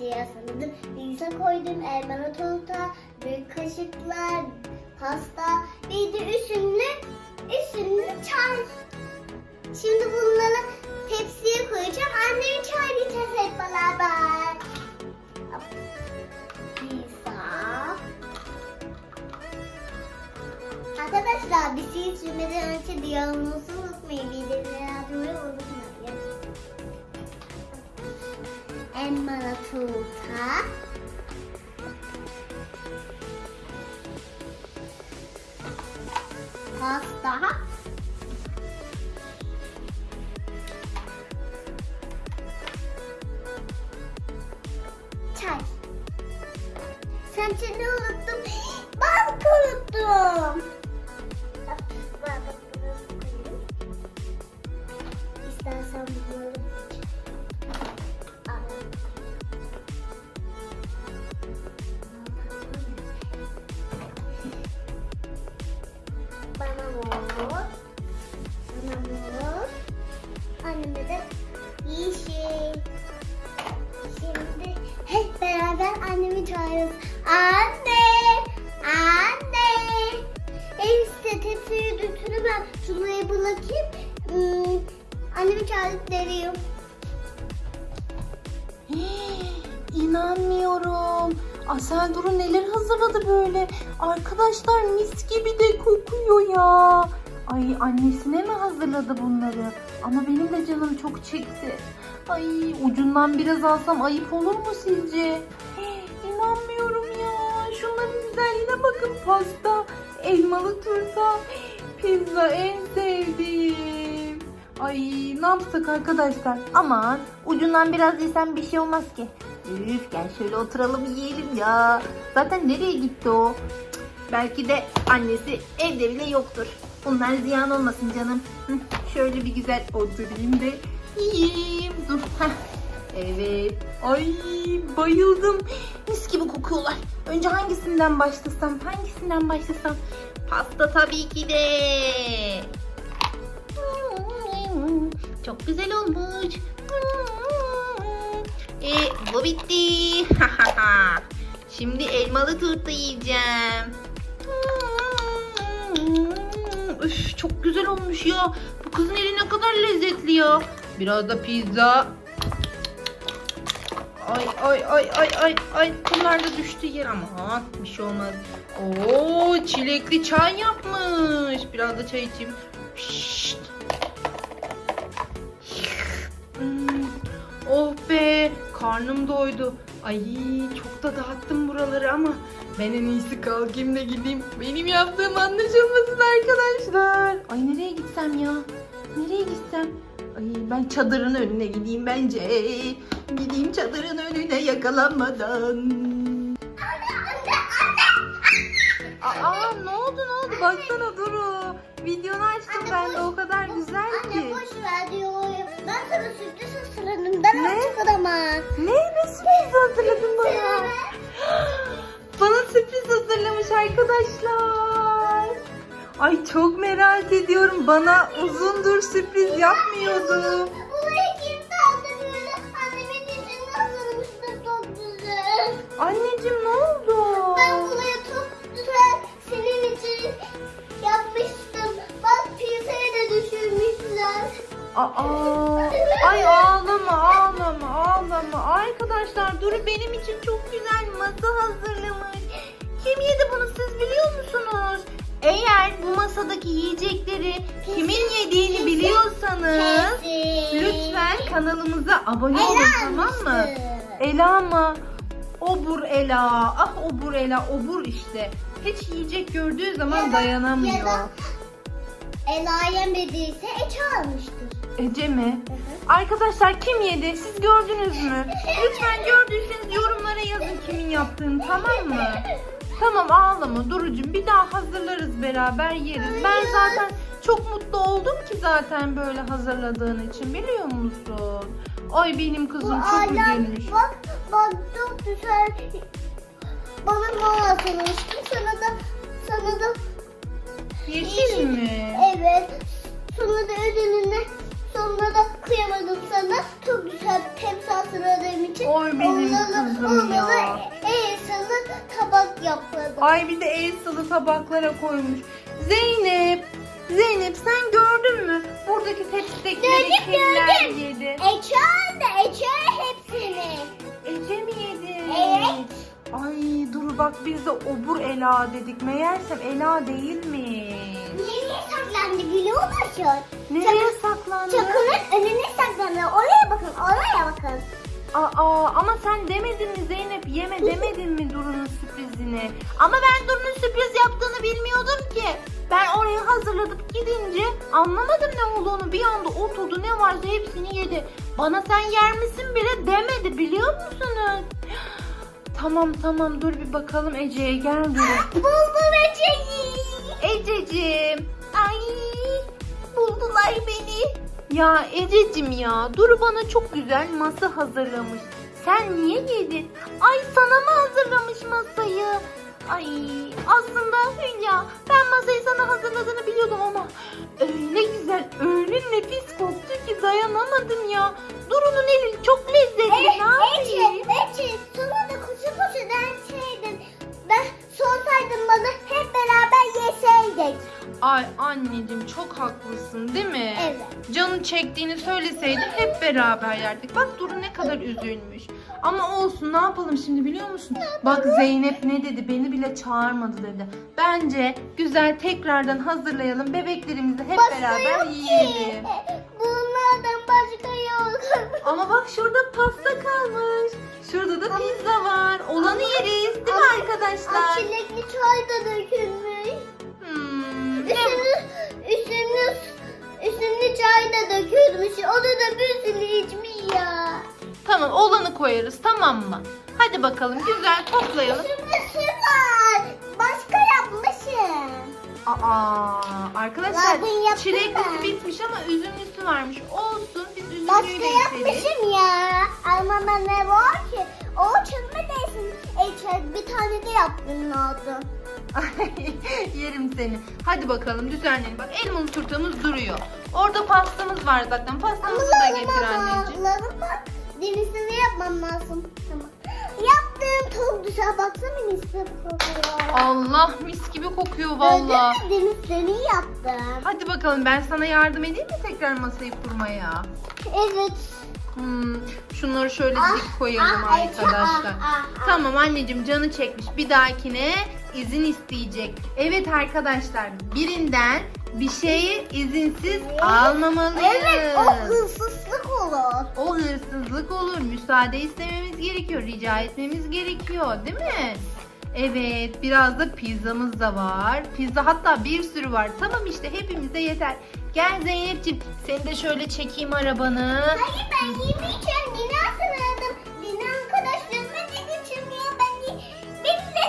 şeyi hazırladım. Pizza koydum, elmalı torta, büyük kaşıklar, pasta, bir de üstüne, üstüne çay. Şimdi bunları tepsiye koyacağım. Annem çay içeceğiz hep beraber. Arkadaşlar bir şey sürmeden önce diyalogumuzu unutmayın. Bildirimleri atmayı unutmayın. Elmalı turta. Pasta. Çay. Sen seni unuttum. Ben unuttum. Hazırladı böyle. Arkadaşlar mis gibi de kokuyor ya. Ay annesine mi hazırladı bunları? Ama benim de canım çok çekti. Ay ucundan biraz alsam ayıp olur mu sizce? Hii, İnanmıyorum ya. Şunların güzelliğine bakın. Pasta, elmalı turta, pizza en sevdiğim. Ay ne yapsak arkadaşlar? Aman ucundan biraz yesem bir şey olmaz ki. Üf gel şöyle oturalım yiyelim ya. Zaten nereye gitti o? Belki de annesi evde bile yoktur. Bunlar ziyan olmasın canım. Şöyle bir güzel oturayım da yiyeyim. Dur. heh. Evet. Ay bayıldım. Mis gibi kokuyorlar. Önce hangisinden başlasam? Hangisinden başlasam? Pasta tabii ki de. Çok güzel olmuş. E, bu bitti. Şimdi elmalı turta yiyeceğim. Üf, çok güzel olmuş ya. Bu kızın eli ne kadar lezzetli ya. Biraz da pizza. Ay ay ay ay ay ay bunlar da düştü yer ama bir şey olmaz. Oo çilekli çay yapmış. Biraz da çay içeyim. Şşt. Karnım doydu. Ay çok da dağıttım buraları ama ben en iyisi kalkayım da gideyim. Benim yaptığım anlaşılmasın arkadaşlar. Ay nereye gitsem ya? Nereye gitsem? Ay ben çadırın önüne gideyim bence. Gideyim çadırın önüne yakalanmadan. Aa ne oldu ne oldu? Baksana Duru. Videonu açtım Anne, ben de o kadar güzel Anne ki. boş ver diyor. Ben sana sürpriz hazırladım. Ben Ne? adama. Ne? Ne sürpriz hazırladın bana? Bana sürpriz hazırlamış arkadaşlar. Ay çok merak ediyorum. Bana uzundur sürpriz yapmıyordu. Buraya kimse aldı böyle annemin için hazırlamıştım çok güzel. Anneciğim Aa, ay ağlama ağlama ağlama. Arkadaşlar Duru benim için çok güzel masa hazırlamış. Kim yedi bunu siz biliyor musunuz? Eğer bu masadaki yiyecekleri kimin yediğini biliyorsanız lütfen kanalımıza abone olun tamam mı? almıştı. Ela mı? Obur Ela. Ah obur Ela obur işte. Hiç yiyecek gördüğü zaman Ya da- dayanamıyor. ya da- Ela yemediyse Eç almıştır. Ece mi? Hı hı. Arkadaşlar kim yedi? Siz gördünüz mü? Lütfen gördüyseniz yorumlara yazın kimin yaptığını tamam mı? Tamam ağlama Duru'cum bir daha hazırlarız beraber yeriz. Ben zaten çok mutlu oldum ki zaten böyle hazırladığın için biliyor musun? Ay benim kızım çok üzülmüş. bak bak çok güzel. Bana mor atılmıştı. Sana da sana da Yeşil mi? evet. Sonra da ödülüne sonra da kıyamadım sana. Çok güzel tepsi hazırladığım için. Oy benim Onunla da- kızım ya. da el sana tabak yapmadım. Ay bir de el sılı tabaklara koymuş. Zeynep, Zeynep sen gördün mü? Buradaki tepsidekileri Gördüm, kimler gördüm. yedi? Ece aldı. Ece hepsini. Ece mi yedi? Evet. Ay dur bak biz de obur Ela dedik. Meğersem Ela değil mi? Nereye saklandı biliyor musun? Nereye saklandı? Çakılın önüne saklandı. Oraya bakın, oraya bakın. Aa ama sen demedin mi Zeynep yeme demedin mi Duru'nun sürprizini? Ama ben Duru'nun sürpriz yaptığını bilmiyordum ki. Ben oraya hazırladıp gidince anlamadım ne olduğunu. Bir anda oturdu ne varsa hepsini yedi. Bana sen yer misin bile demedi biliyor musunuz? Tamam tamam dur bir bakalım Ece'ye gel Duru. Buldum Ece'yi. Ececiğim. Ay buldular beni. Ya Ececiğim ya Duru bana çok güzel masa hazırlamış. Sen niye yedin? Ay sana mı hazırlamış masayı? Ay aslında Hülya ben masayı sana hazırladığını biliyordum ama öyle güzel öyle nefis koktu ki dayanamadım ya. Duru'nun eli çok lezzetli ne Ece, yapayım? Ece, sana da kuzu kuzu derseydin. Ben sorsaydın bana yeseydik. Ay anneciğim çok haklısın değil mi? Evet. Canı çektiğini söyleseydin hep beraber yerdik. Bak Duru ne kadar üzülmüş. Ama olsun ne yapalım şimdi biliyor musun? Bak Zeynep ne dedi beni bile çağırmadı dedi. Bence güzel tekrardan hazırlayalım bebeklerimizi hep Başka beraber yok yiyelim. ki. Bunlardan başka yok. Ama bak şurada pasta kalmış. Şurada da pizza var. Olanı yeriz değil mi arkadaşlar? Çilekli çay da dökülmüş. Hmm, ne- Üstünü, üstünü, üstünü çay da dökülmüş. Onu da bir sürü içmiş ya. Tamam olanı koyarız tamam mı? Hadi bakalım güzel toplayalım. Üstünde su var. Başka yapmışım. Aa arkadaşlar Ya bunu çileklisi bitmiş ama üzümlüsü varmış. Olsun biz üzümlüyü Başka de içeriz. yapmışım ya. Ama ben ne var ki? O çözme değilsin. E, bir tane de yaptın lazım. Ay, Yerim seni. Hadi bakalım düzenleyelim. Bak elmalı turtamız duruyor. Orada pastamız var zaten. Pastamızı da getir anneciğim. Lazım bak. Denizini yapmam lazım. Tamam. Yaptım çok güzel. Baksana mis gibi kokuyor. Allah mis gibi kokuyor valla. Denizlerini yaptım. Hadi bakalım ben sana yardım edeyim mi tekrar masayı kurmaya? Evet. Hmm, şunları şöyle Ah, dik koyalım ah, arkadaşlar. ah, ah, ah. Tamam anneciğim canı çekmiş. Bir dahakine izin isteyecek. Evet arkadaşlar birinden bir şeyi izinsiz almamalıyız. Evet o hırsızlık olur. O hırsızlık olur. Müsaade istememiz gerekiyor. Rica etmemiz gerekiyor değil mi? Evet biraz da pizzamız da var. Pizza hatta bir sürü var. Tamam işte hepimize yeter. Gel Zeynep'ciğim seni de şöyle çekeyim arabanı. Hayır ben yemeyeceğim. Yine hatırladım. Yine arkadaşlarıma dedim ya. Ben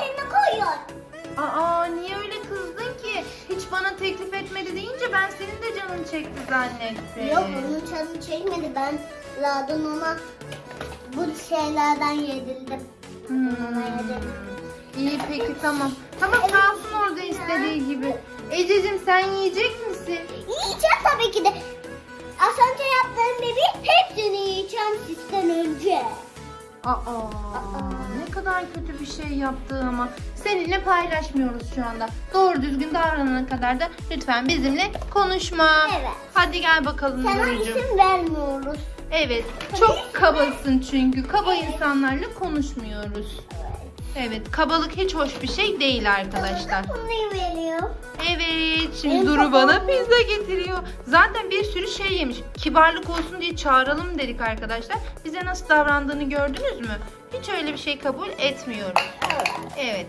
elime koyuyor. Aa niye öyle kızdın ki? Hiç bana teklif etmedi deyince ben senin de canın çekti zannettim. Yok onun canı çekmedi. Ben zaten ona bu şeylerden yedirdim. Hmm. Ona yedirdim. İyi peki tamam. Tamam kalsın orada istediği gibi. Ececiğim sen yiyecek misin? Yiyeceğim tabii ki de. Az önce yaptığım bebeği hepsini yiyeceğim sizden önce. Aa, ne kadar kötü bir şey yaptı ama. Seninle paylaşmıyoruz şu anda. Doğru düzgün davranana kadar da lütfen bizimle konuşma. Evet. Hadi gel bakalım Sana Duru'cum. isim vermiyoruz. Evet, çok kabasın çünkü. Kaba insanlarla konuşmuyoruz. Evet, kabalık hiç hoş bir şey değil arkadaşlar. Bunu veriyor. Evet, şimdi Duru bana pizza getiriyor. Zaten bir sürü şey yemiş. Kibarlık olsun diye çağıralım dedik arkadaşlar. Bize nasıl davrandığını gördünüz mü? Hiç öyle bir şey kabul etmiyorum. Evet. Evet.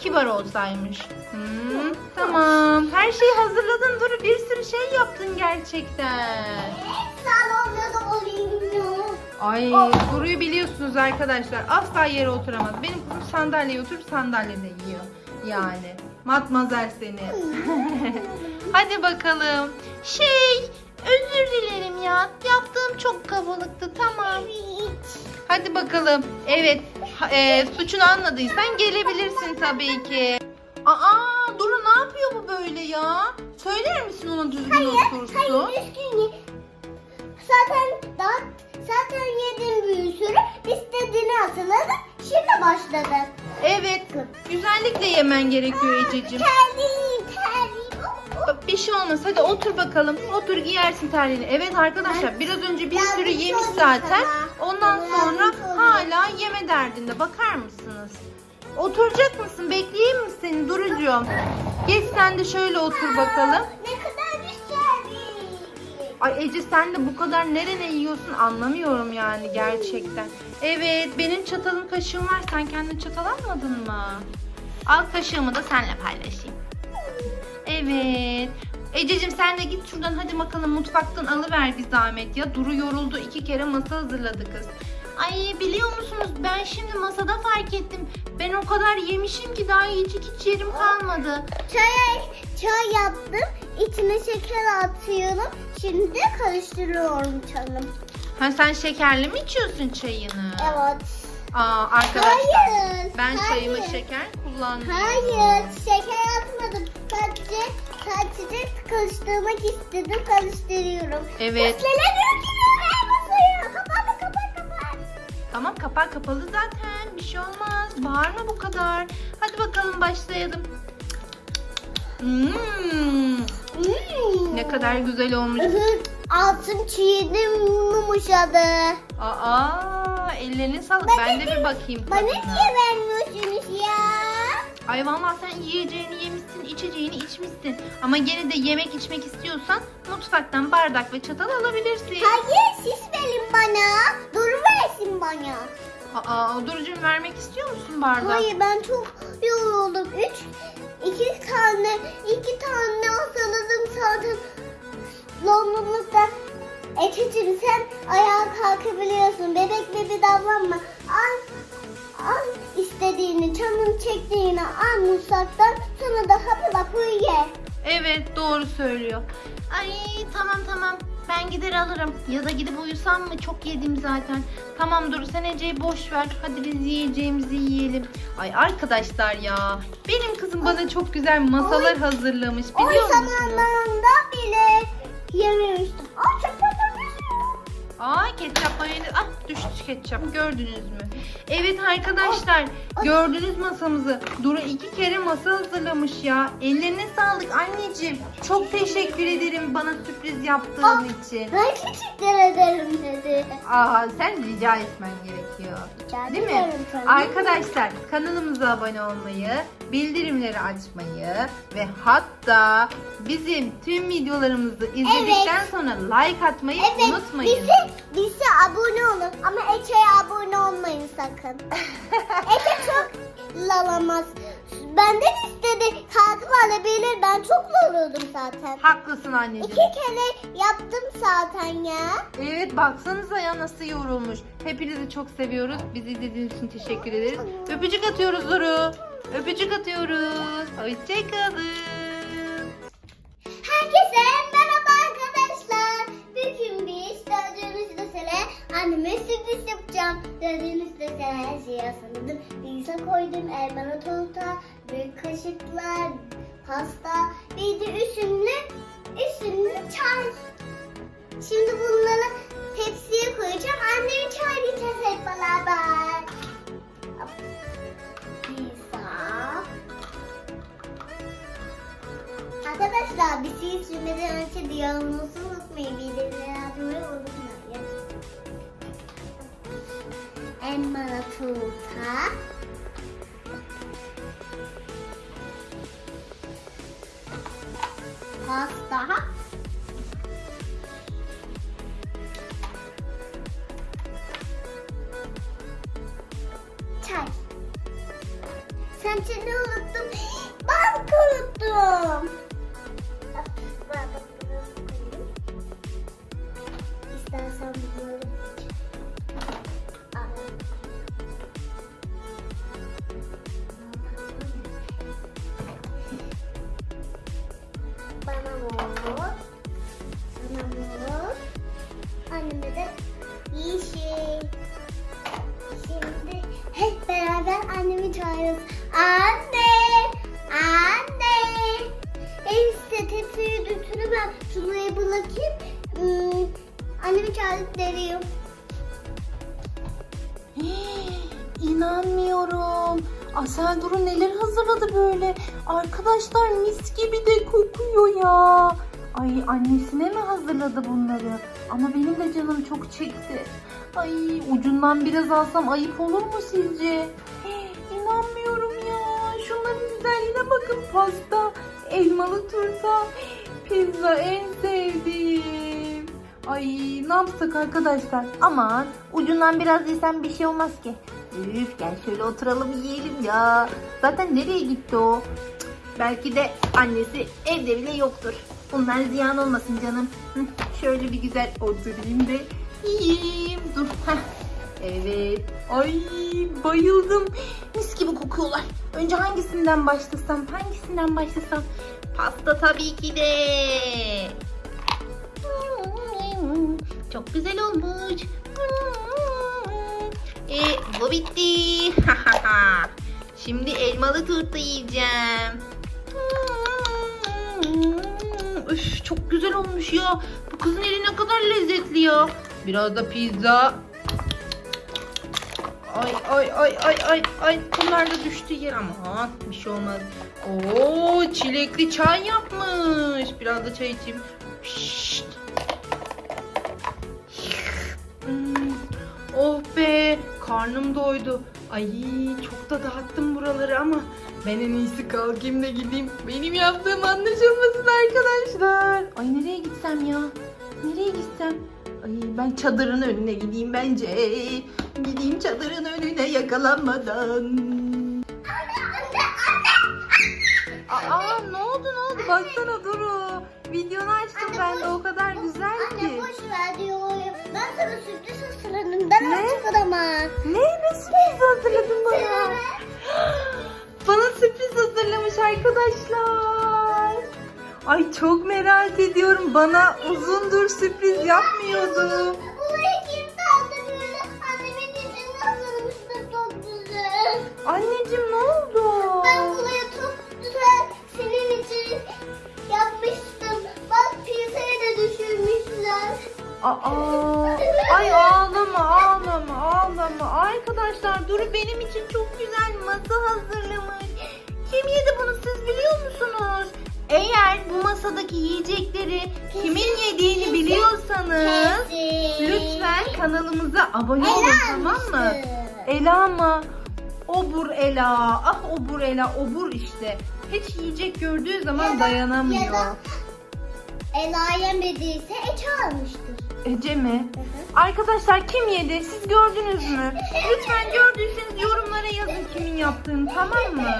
Kibar olsaymış. Hmm, tamam. Her şeyi hazırladın Duru. Bir sürü şey yaptın gerçekten. Salonda da olayım. Ay Duru'yu biliyorsunuz arkadaşlar. Asla yere oturamaz. Benim kızım sandalyeye oturup sandalyede yiyor. Yani. Matmazel seni. Hadi bakalım. Şey, özür dilerim ya. Yaptığım çok kabalıktı. Tamam. Hadi bakalım. Evet, ha- e, suçunu anladıysan gelebilirsin tabii ki. Aa, Duru ne yapıyor bu böyle ya? Söyler misin ona düzgün otursun? Hayır düzgün ye. Zaten daha zaten yedim bir sürü. İstediğini hatırladım. Şimdi başladı. Evet. Güzellikle yemen gerekiyor Ececiğim. Terliyim, terliyim. Bir şey olmaz. Hadi otur bakalım. Otur giyersin terliğini. Evet arkadaşlar biraz önce bir sürü Yardımcı yemiş zaten. Ondan sonra olun. hala yeme derdinde. Bakar mısınız? Oturacak mısın? Bekleyeyim mi seni Durucuğum? Geç sen de şöyle otur bakalım. Ay Ece sen de bu kadar nerene yiyorsun anlamıyorum yani gerçekten. Evet benim çatalım kaşığım var. Sen kendin çatal almadın mı? Al kaşığımı da seninle paylaşayım. Evet. Ececiğim sen de git şuradan hadi bakalım mutfaktan alıver bir zahmet ya. Duru yoruldu iki kere masa hazırladı kız. Ay biliyor musunuz ben şimdi masada fark ettim. Ben o kadar yemişim ki daha yiyecek hiç yerim kalmadı. Çay, çay yaptım. İçine şeker atıyorum. Şimdi karıştırıyorum canım. Ha sen şekerli mi içiyorsun çayını? Evet. Aa arkadaşlar Hayır. ben hayır. çayıma şeker kullanmıyorum. Hayır, şeker atmadım. Sadece, sadece karıştırmak istedim, karıştırıyorum. Evet. Dökülüyor her masaya. Kapat, kapat, kapat. Tamam kapak kapalı zaten bir şey olmaz. Bağırma bu kadar. Hadi bakalım başlayalım. Hmm, Hmm. ne kadar güzel olmuş. Altın çiğdim yumuşadı. Aa ellerine sağlık. Bana Ben de bir bakayım Bana tadına. niye vermiyorsunuz ya? Ay vallahi sen yiyeceğini yemişsin, içeceğini içmişsin. Ama gene de yemek içmek istiyorsan mutfaktan bardak ve çatal alabilirsin. Hayır, siz verin bana. Dur versin bana. Aa Durucuğum vermek istiyor musun bardak? Hayır, ben çok yoruldum. Üç, iki tane, iki tane hazırladım zaten. Londonlukta Ececiğim sen ayağa kalkabiliyorsun. Bebek bebe davranma. Al, al istediğini, canın çektiğini al mutfaktan. Sonra da hapı hapı ye. Evet doğru söylüyor. Ay tamam tamam ben gider alırım. Ya da gidip uyusam mı? Çok yedim zaten. Tamam dur sen Ece'yi boş ver. Hadi biz yiyeceğimizi yiyelim. Ay arkadaşlar ya. Benim kızım bana çok güzel masalar hazırlamış biliyor musunuz? zamanlarında bile yememiştim. Aa çok. Aa ketçap mayonez. Ah düştü ketçap gördünüz mü? Evet arkadaşlar gördünüz masamızı. Duru iki kere masa hazırlamış ya. Ellerine sağlık anneciğim. Çok teşekkür ederim bana sürpriz yaptığın Aa. için. Ben teşekkür ederim dedi. Aa sen rica etmen gerekiyor. Rica Değil mi? ederim tabii. Arkadaşlar kanalımıza abone olmayı, bildirimleri açmayı ve hatta bizim tüm videolarımızı izledikten sonra like atmayı Evet, unutmayın. bize, bize abone olun ama Ece'ye abone olmayın sakın. Ece çok lalamaz. Benden istedi kalkıp alabilir. Ben çok yoruldum zaten. Haklısın anneciğim. İki kere yaptım zaten ya. Evet baksanıza ya nasıl yorulmuş. Hepinizi çok seviyoruz. Bizi izlediğiniz için teşekkür ederiz. Öpücük atıyoruz Duru. Öpücük atıyoruz. Hoşçakalın. Herkese merhaba arkadaşlar. Bugün biz gördüğünüz üzere anneme sürpriz yapacağım. Gördüğünüz üzere her şeyi hazırladım. Pizza koydum, elmalı torta, büyük kaşıklar, pasta, bir de üstüne, üstüne çay. Şimdi bunları tepsiye koyacağım. Anneme çay içeceğiz hep beraber. Arkadaşlar bir şey sürmeden önce diyalogumuzu unutmayın. Bildirimleri açmayı unutmayın. Elmalı turta. Pasta. Çay. Sen ne unuttum? Ben unuttum. Hazırladı böyle. Arkadaşlar mis gibi de kokuyor ya. Ay annesine mi hazırladı bunları? Ama benim de canım çok çekti. Ay ucundan biraz alsam ayıp olur mu sizce? Hii, İnanmıyorum ya. Şunların güzelliğine bakın pasta, elmalı turta, pizza en sevdiğim. Ay ne yapsak arkadaşlar? Aman ucundan biraz yesem bir şey olmaz ki. Üf gel şöyle oturalım yiyelim ya. Zaten nereye gitti o? Belki de annesi evde bile yoktur. Bunlar ziyan olmasın canım. Şöyle bir güzel oturayım da yiyeyim. Dur. Heh. Evet. Ay bayıldım. Mis gibi kokuyorlar. Önce hangisinden başlasam? Hangisinden başlasam? Pasta tabii ki de. Çok güzel olmuş. E, bu bitti. Şimdi elmalı turta yiyeceğim. Üf, çok güzel olmuş ya. Bu kızın eli ne kadar lezzetli ya. Biraz da pizza. Ay ay ay ay ay ay bunlar da düştü yer ama bir şey olmaz. Oo çilekli çay yapmış. Biraz da çay içeyim. Şşt. Karnım doydu. Ay çok da dağıttım buraları ama ben en iyisi kalkayım da gideyim. Benim yaptığım anlaşılmasın arkadaşlar. Ay nereye gitsem ya? Nereye gitsem? Ay ben çadırın önüne gideyim bence. Gideyim çadırın önüne yakalanmadan. Aa ne oldu ne oldu? Baksana Duru. Videonu açtım Anne, ben de boş- o kadar güzel Anne ki. boş ver diyorum. Ben sana sürpriz hazırladım. Ben Ne? artık ama. Ne ne sürpriz hazırladın bana? Bana sürpriz hazırlamış arkadaşlar. Ay çok merak ediyorum. Bana uzundur sürpriz yapmıyordu. Aa, ay ağlama ağlama ağlama. Arkadaşlar Duru benim için çok güzel masa hazırlamış. Kim yedi bunu siz biliyor musunuz? Eğer bu masadaki yiyecekleri kimin yediğini biliyorsanız lütfen kanalımıza abone olun tamam mı? almıştı. Ela mı? Obur Ela. Ah obur Ela. Obur işte. Hiç yiyecek gördüğü zaman Ya da- dayanamıyor. ya da- Ela yemediyse Ece almıştır. Ece mi? Arkadaşlar kim yedi? Siz gördünüz mü? Lütfen gördüyseniz yorumlara yazın kimin yaptığını tamam mı?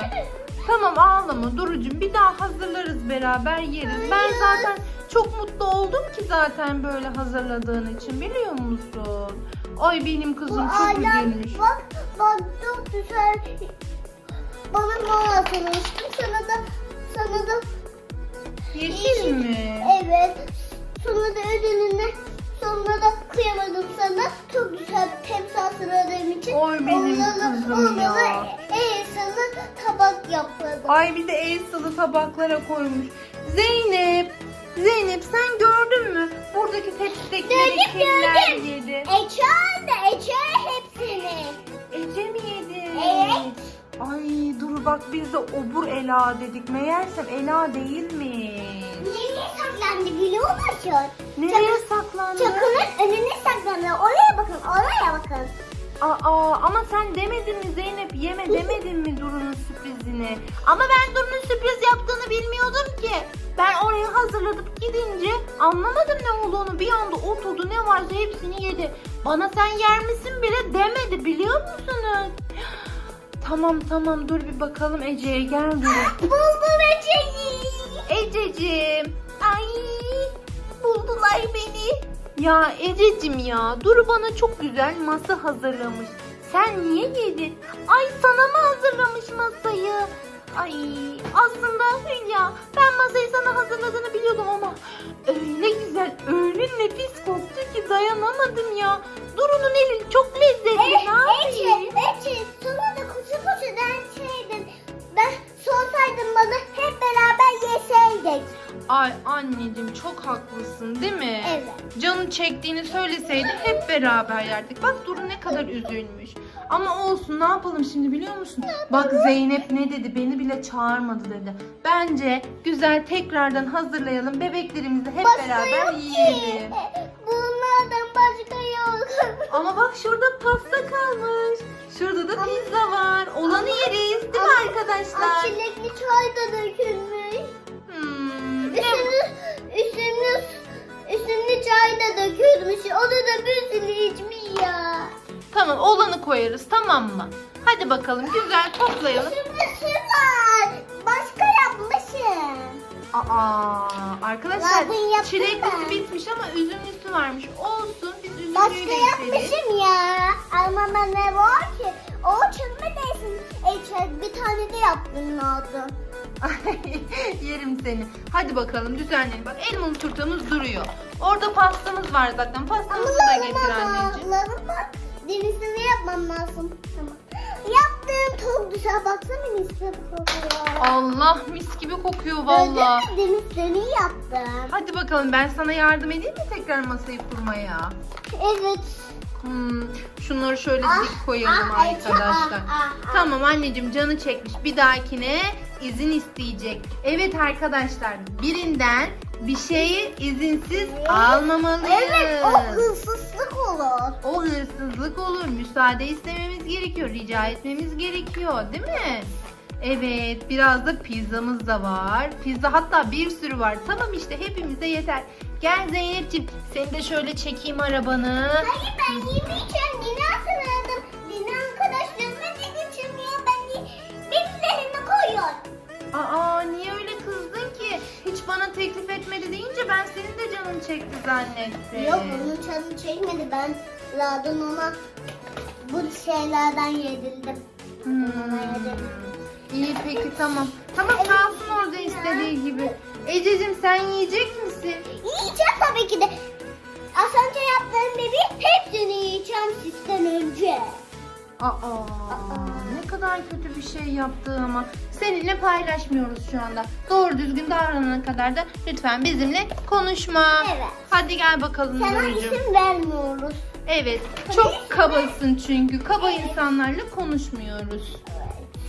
Tamam ağlama Duru'cum bir daha hazırlarız beraber yeriz. Ben zaten çok mutlu oldum ki zaten böyle hazırladığın için biliyor musun? Ay benim Bu kızım çok alem üzülmüş. bak bak çok güzel. Bana mama sanmıştım. Sana da sana da Yeşil mi? evet. Sonra da ödülünü sonra da kıyamadım sana. Çok güzel tepsi hazırladığım için. Oy benim da- kızım onunla ya. da tabak yapmadım. Ay bir de el sılı tabaklara koymuş. Zeynep, Zeynep sen gördün mü? Buradaki tepsidekileri Gördüm, kimler gördüm. yedi? Ece aldı. Ece hepsini. Ece mi yedi? Evet. Ay dur bak biz de obur Ela dedik. Meğersem Ela değil mi? Nereye saklandı biliyor musun? Nereye saklandı? Çakının önüne saklandı. Oraya bakın, oraya bakın. Aa ama sen demedin mi Zeynep yeme demedin mi Duru'nun sürprizini? Ama ben Duru'nun sürpriz yaptığını bilmiyordum ki. Ben oraya hazırladıp gidince anlamadım ne olduğunu. Bir anda oturdu ne varsa hepsini yedi. Bana sen yer misin bile demedi biliyor musunuz? Tamam tamam dur bir bakalım Ece'ye gel Duru. Buldum Ece'yi. Ececiğim. Ay buldular beni. Ya Ececiğim ya Duru bana çok güzel masa hazırlamış. Sen niye yedin? Ay sana mı hazırlamış masayı? Ay aslında Hülya ben masayı sana hazırladığını biliyordum ama öyle güzel öyle nefis koktu ki dayanamadım ya. Duru'nun eli çok lezzetli ne Ece, yapayım? Ece, sonra da kutu kutu derseydin. Ben sorsaydım bana hep beraber yeseydik. Ay anne anneciğim çok haklısın değil mi? Evet. Canı çektiğini söyleseydi hep beraber yerdik. Bak Duru ne kadar üzülmüş. Ama olsun ne yapalım şimdi biliyor musun? Bak Zeynep ne dedi beni bile çağırmadı dedi. Bence güzel tekrardan hazırlayalım bebeklerimizi hep Başka beraber yok yiyelim. ki. Bunlardan başka yok. Ama bak şurada pasta kalmış. Şurada da pizza var. Olanı yeriz değil mi arkadaşlar? Çilekli çay da dökülmüş. Hmm, ne- Üstünü, üstünü, üstünü çay da dökülmüş. Onu da bir sürü içmiş ya. Tamam olanı koyarız tamam mı? Hadi bakalım güzel toplayalım. Üstünde var. Başka. Aa arkadaşlar Zaten yaptım ben. bitmiş ama üzümlüsü varmış. Olsun biz üzümlüyü Başka de içeriz. yapmışım ya. Ama ne var ki? O çılma değilsin. E, bir tane de yaptın lazım. Yerim seni. Hadi bakalım düzenleyelim. Bak elmalı turtamız duruyor. Orada pastamız var zaten. Pastamızı da getir anneciğim. Lazım bak. Denizini yapmam lazım. Tamam. Yaptım. Çok güzel. Baksana mis gibi kokuyor. Allah mis gibi kokuyor valla. Gördün mü? Denizini yaptım. Hadi bakalım ben sana yardım edeyim mi tekrar masayı kurmaya? Evet. Hmm, şunları şöyle Ah, dik koyalım ah, arkadaşlar. ah, ah, ah. Tamam anneciğim canı çekmiş. Bir dahakine izin isteyecek. Evet arkadaşlar birinden bir şeyi izinsiz almamalıyız. Evet. O hırsızlık olur. O hırsızlık olur. Müsaade istememiz gerekiyor. Rica etmemiz gerekiyor değil mi? Evet biraz da pizzamız da var. Pizza hatta bir sürü var. Tamam işte hepimize yeter. Gel Zeynep'ciğim seni de şöyle çekeyim arabanı. Hayır ben yemeyeceğim. Dini hatırladım. Dini arkadaşlarıma dedim ya. Ben ye- benim üzerime koyuyor. Aa teklif etmedi deyince ben senin de canın çekti zannettim. Yok onun canını çekmedi. Ben zaten ona bu şeylerden yedirdim. Hmm. Ona yedirdim. İyi peki tamam. Tamam kalsın orada istediği gibi. Ececiğim sen yiyecek misin? Yiyeceğim tabii ki de. Az önce yaptığım bebeği hepsini yiyeceğim sizden önce. Aa, ne kadar kötü bir şey yaptı ama. Seninle paylaşmıyoruz şu anda. Doğru düzgün davranana kadar da lütfen bizimle konuşma. Evet. Hadi gel bakalım Sana Duru'cum. isim vermiyoruz. Evet, çok kabasın çünkü. Kaba insanlarla konuşmuyoruz.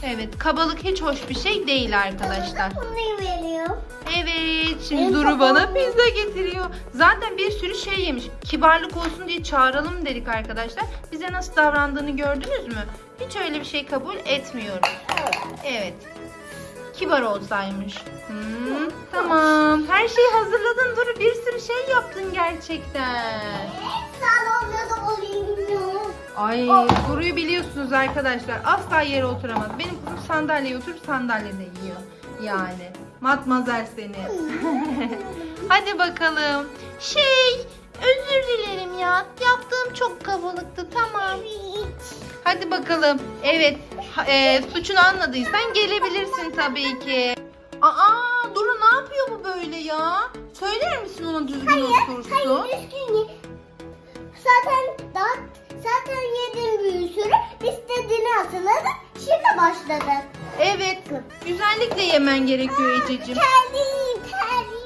Evet, kabalık hiç hoş bir şey değil arkadaşlar. Bunu veriyor. Evet, şimdi Duru bana pizza getiriyor. Zaten bir sürü şey yemiş. Kibarlık olsun diye çağıralım dedik arkadaşlar. Bize nasıl davrandığını gördünüz mü? Hiç öyle bir şey kabul etmiyoruz. Evet. Evet. Kibar olsaymış. Hmm, tamam. Her şeyi hazırladın Duru. Bir sürü şey yaptın gerçekten. Salonda da olayım. Ay. Duru'yu biliyorsunuz arkadaşlar. Asla yere oturamaz. Benim kızım sandalyeye oturup sandalyede yiyor. Yani. Matmazel seni. Hadi bakalım. Şey, özür dilerim ya. Yaptığım çok kabalıktı. Tamam. Hadi bakalım. Evet, e, suçunu anladıysan gelebilirsin tabii ki. Aa, Duru ne yapıyor bu böyle ya? Söyler misin ona düzgün otursun? Hayır ye. Zaten daha zaten yedim bir sürü. İstediğini hatırladım. Şimdi başladık. Evet, güzellikle yemen gerekiyor Ececiğim. Terliyim terliyim.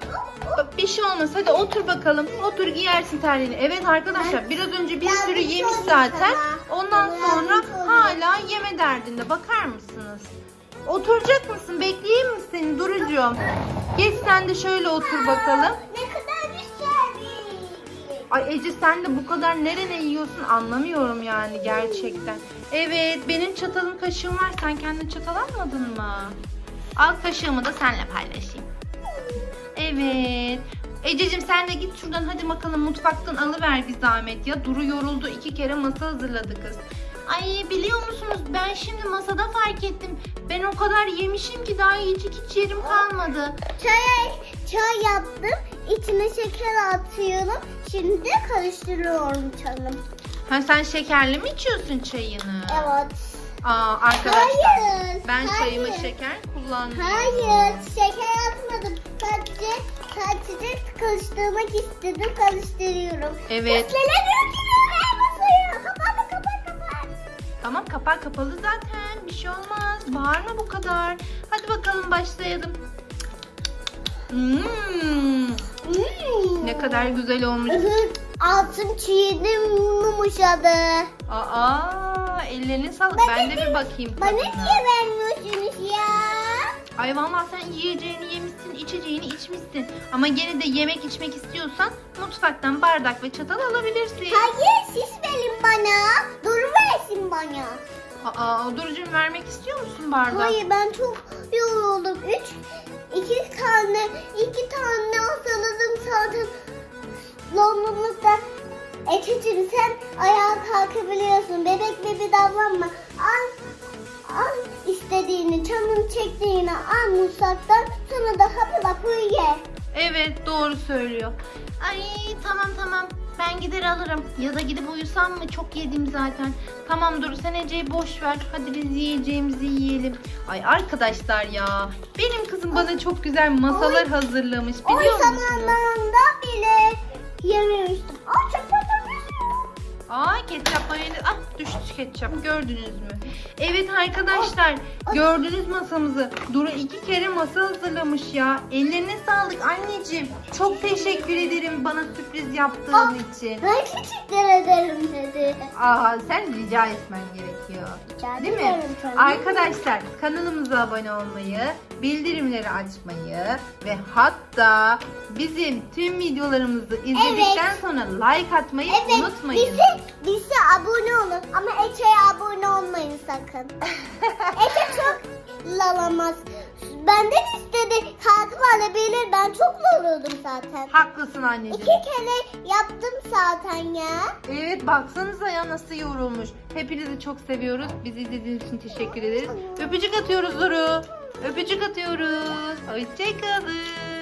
Bir şey olmaz. Hadi otur bakalım. Otur giyersin terliğini. Evet arkadaşlar biraz önce bir sürü bir yemiş şey zaten. Ondan sonra şey hala yeme derdinde. Bakar mısınız? Oturacak mısın? Bekleyeyim mi seni Durucuğum? Geç sen de şöyle otur bakalım. Ay Ece sen de bu kadar nerene yiyorsun anlamıyorum yani gerçekten. Evet benim çatalım kaşığım var. Sen kendine çatal almadın mı? Al kaşığımı da seninle paylaşayım. Evet. Ececiğim sen de git şuradan hadi bakalım mutfaktan alıver bir zahmet ya. Duru yoruldu. iki kere masa hazırladı kız. Ay biliyor musunuz ben şimdi masada fark ettim. Ben o kadar yemişim ki daha yiyecek hiç yerim kalmadı. Çay, çay yaptım. İçine şeker atıyorum. Şimdi karıştırıyorum canım. Ha sen şekerli mi içiyorsun çayını? Evet. Aa arkadaşlar Hayır. ben hayır. çayıma şeker kullanmıyorum. Hayır, şeker atmadım. Sadece, sadece karıştırmak istedim, karıştırıyorum. Evet. Götürüyor her masaya? Kapat, kapat, kapat. Tamam kapağı kapalı zaten bir şey olmaz. Bağırma bu kadar. Hadi bakalım başlayalım. Hmm, ne kadar güzel olmuş. Altın çiğdim yumuşadı. Aa, ellerine sağlık. Bana Ben de bir bakayım Bana tadına. niye vermiyorsunuz ya? Ay vallahi sen yiyeceğini yemişsin, içeceğini içmişsin. Ama gene de yemek içmek istiyorsan mutfaktan bardak ve çatal alabilirsin. Hayır siz verin bana. Dur versin bana. Aa, Duru'cum vermek istiyor musun bardak? Hayır ben çok yoruldum. Üç, iki tane, iki tane. Londonlukta Ececiğim sen ayağa kalkabiliyorsun. Bebek gibi davranma. Al, al istediğini, canın çektiğini al mutfaktan. Sonra da hadi bak ye. Evet doğru söylüyor. Ay tamam tamam ben gider alırım. Ya da gidip uyusam mı? Çok yedim zaten. Tamam dur sen Ece'yi boş ver. Hadi biz yiyeceğimizi yiyelim. Ay arkadaşlar ya. Benim kızım bana çok güzel masalar hazırlamış O biliyor musunuz? zamanlarında bile yememiştim. Aa çok. Aa ketçap mayonez. Ah düştü ketçap gördünüz mü? Evet arkadaşlar gördünüz masamızı. Duru iki kere masa hazırlamış ya. Ellerine sağlık anneciğim. Çok teşekkür ederim bana sürpriz yaptığın Aa. için. Ben teşekkür ederim dedi. Aa sen rica etmen gerekiyor. Rica Değil mi? tabii. Arkadaşlar kanalımıza abone olmayı, bildirimleri açmayı ve hatta bizim tüm videolarımızı izledikten sonra like atmayı Evet, unutmayın. bize, bize abone olun ama Ece'ye abone olmayın sakın. Ece çok lalamaz. Benden istedi kalkıp alabilir. Ben çok yoruldum zaten. Haklısın anneciğim. İki kere yaptım zaten ya. Evet baksanıza ya nasıl yorulmuş. Hepinizi çok seviyoruz. Bizi izlediğiniz için teşekkür ederiz. Öpücük atıyoruz Duru. Öpücük atıyoruz. Hoşçakalın.